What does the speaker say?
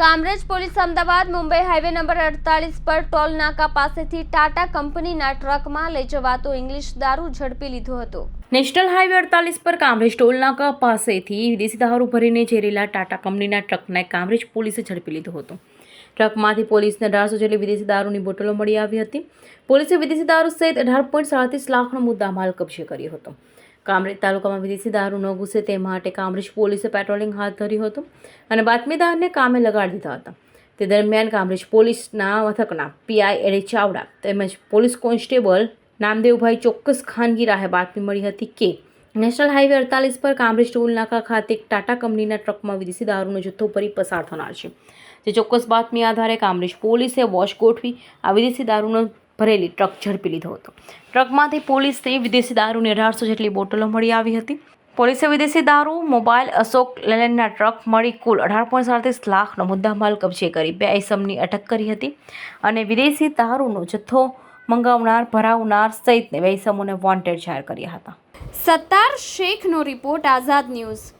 Kamrej police Ahmedabad Mumbai highway number અડતાલીસ પર toll નાકા પાસેથી ટાટા કંપનીના ટ્રકમાં લઈ જવાતો ઇંગ્લિશ દારૂ ઝડપી લીધો હતો. નેશનલ હાઈવે અડતાલીસ પર કામરેજ ટોલ નાકા પાસેથી વિદેશી દારૂ ભરીને રહેલા ટાટા કંપનીના ટ્રકને કામરેજ પોલીસે ઝડપી લીધો હતો. ટ્રકમાંથી પોલીસને અઢારસો જેટલી વિદેશી દારૂની બોટલો મળી આવી હતી. પોલીસે વિદેશી દારૂ સહિત અઢાર પોઈન્ટ સાડત્રીસ લાખનો મુદ્દા માલ કબજે કર્યો હતો. કામરેજ તાલુકામાં વિદેશી દારૂ ન ઘૂસે તે માટે કામરેજ પોલીસે પેટ્રોલિંગ હાથ ધર્યું હતું અને બાતમીદારને કામે લગાડી દીધા હતા. તે દરમિયાન કામરેજ પોલીસના મથકના પીઆઈ એડે ચાવડા તેમજ પોલીસ કોન્સ્ટેબલ નામદેવભાઈ ચોક્કસ ખાનગી રાહે બાતમી મળી હતી કે નેશનલ હાઈવે અડતાલીસ પર કામરેજ ટોલ નાકા ખાતે એક ટાટા કંપનીના ટ્રકમાં વિદેશી દારૂનો જથ્થો ફરી પસાર થનાર છે. જે ચોક્કસ બાતમી આધારે કામરેજ પોલીસે વોચ ગોઠવી આ વિદેશી દારૂનો ભરેલી ટ્રક ઝડપી લીધો હતો. ટ્રકમાંથી પોલીસને વિદેશી દારૂની અઢારસો જેટલી બોટલો મળી આવી હતી. પોલીસે વિદેશી દારૂ, મોબાઈલ, અશોક લેલેન્ડના ટ્રક મળી કુલ અઢાર પોઈન્ટ સાડત્રીસ લાખનો મુદ્દામાલ કબજે કરી બે ઇસમની અટક કરી હતી અને વિદેશી દારૂનો જથ્થો મંગાવનાર, ભરાવનાર સહિતને બે વોન્ટેડ જાહેર કર્યા હતા. સત્તાર શેખનો રિપોર્ટ આઝાદ ન્યૂઝ.